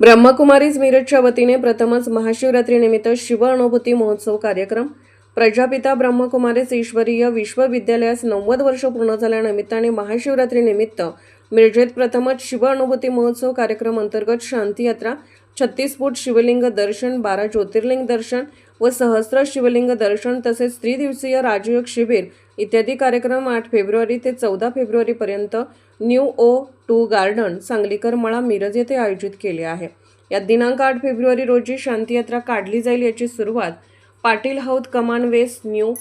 ब्रह्मकुमारीज मिरजच्या वतीने प्रथमच महाशिवरात्रीनिमित्त शिव अनुभूती महोत्सव कार्यक्रम. प्रजापिता ब्रह्मकुमारीज ईश्वरीय विश्वविद्यालयास नव्वद वर्ष पूर्ण झाल्यानिमित्ताने महाशिवरात्रीनिमित्त मिरजेत प्रथमच शिव अनुभूती महोत्सव कार्यक्रम अंतर्गत शांतीयात्रा छत्तीस फूट शिवलिंग दर्शन बारा ज्योतिर्लिंग दर्शन व सहस्र शिवलिंग दर्शन तसेच त्रिदिवसीय राजयोग शिबिर इत्यादी कार्यक्रम आठ फेब्रुवारी ते चौदा फेब्रुवारीपर्यंत new O two garden Sanglikar मळा मिरज येथे आयोजित केले आहे. यात दिनांक आठ फेब्रुवारी रोजी शांतीयात्रा काढली जाईल याची सुरुवात पाटील हौद कमान west new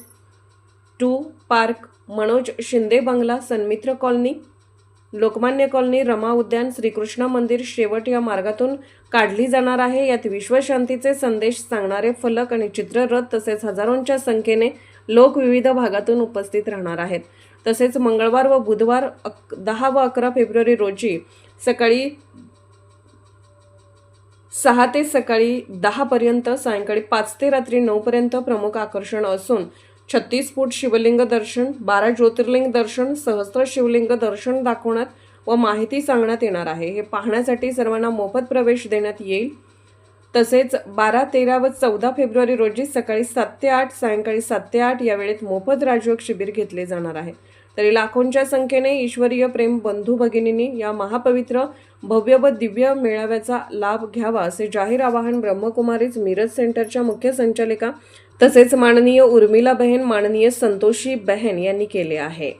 two park Manoj Shinde बंगला सन्मित्र कॉलनी लोकमान्य कॉलनी रमा उद्यान श्रीकृष्ण मंदिर शेवट या मार्गातून काढली जाणार आहे. यात विश्वशांतीचे संदेश सांगणारे फलक आणि चित्ररथ तसेच हजारोंच्या संख्येने लोक विविध भागातून उपस्थित राहणार आहेत. तसेच मंगळवार व बुधवार अक दहा व अकरा फेब्रुवारी रोजी सकाळी सहा ते सकाळी दहापर्यंत सायंकाळी पाच ते रात्री नऊपर्यंत प्रमुख आकर्षण असून छत्तीस फूट शिवलिंग दर्शन बारा ज्योतिर्लिंग दर्शन सहस्त्र शिवलिंग दर्शन दाखवण्यात व माहिती सांगण्यात येणार आहे. हे पाहण्यासाठी सर्वांना मोफत प्रवेश देण्यात येईल. तसेच बारा तेरा व चौदा फेब्रुवारी रोजी सकाळी सात ते आठ सायंकाळी सात ते आठ या वेळेत मोफत राजयोग शिबिर घेतले जाणार आहे. तरी लाखोंच्या संख्येने ईश्वरीय प्रेम बंधू भगिनींनी या महापवित्र भव्य व दिव्य मेळाव्याचा लाभ घ्यावा असे जाहीर आवाहन ब्रह्मकुमारीज मिरज सेंटरच्या मुख्य संचालिका तसेच माननीय उर्मिला बहन माननीय संतोषी बहन यांनी केले आहे.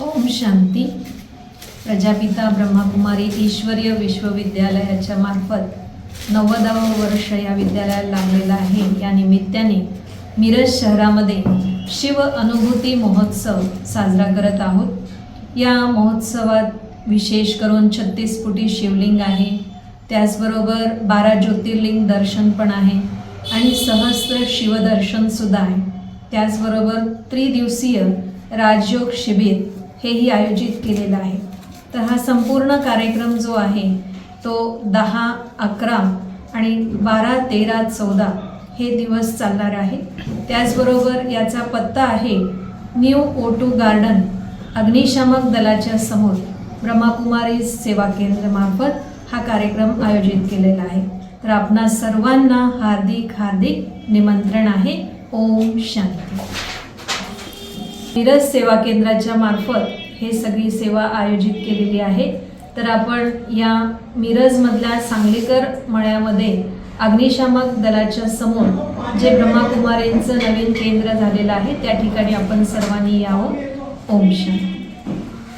ओम शांती. प्रजापिता ब्रह्मकुमारी ईश्वरीय विश्वविद्यालयाच्या मार्फत नव्वदावं वर्ष या विद्यालयाला लागलेलं आहे. या निमित्ताने मिरज शहरामध्ये शिव अनुभूती महोत्सव साजरा करत आहोत. या महोत्सवात विशेष करून छत्तीस फुटी शिवलिंग आहे. त्याचबरोबर बारा ज्योतिर्लिंग दर्शन पण आहे आणि सहस्त्र शिवदर्शनसुद्धा आहे. त्याचबरोबर त्रिदिवसीय राजयोग शिबिर हेही आयोजित केलेलं आहे. तर हा संपूर्ण कार्यक्रम जो आहे तो दहा अकरा आणि बारा तेरा चौदा हे दिवस चालणार आहे. त्याचबरोबर याचा पत्ता आहे न्यू ओ टू गार्डन अग्निशामक दलाच्या समोर. ब्रह्माकुमारी सेवा केंद्रामार्फत हा कार्यक्रम आयोजित केलेला आहे. तर आपणा सर्वांना हार्दिक हार्दिक निमंत्रण आहे. ओम शांती. मिरज सेवा केंद्राच्या मार्फत हे सगळी सेवा आयोजित केलेली आहे. तर आपण या मिरजमधल्या सांगलीकर मळ्यामध्ये अग्निशामक दलाच्या समोर जे ब्रह्माकुमारींचं नवीन केंद्र झालेलं आहे त्या ठिकाणी आपण सर्वांनी यावं. ओम शांती.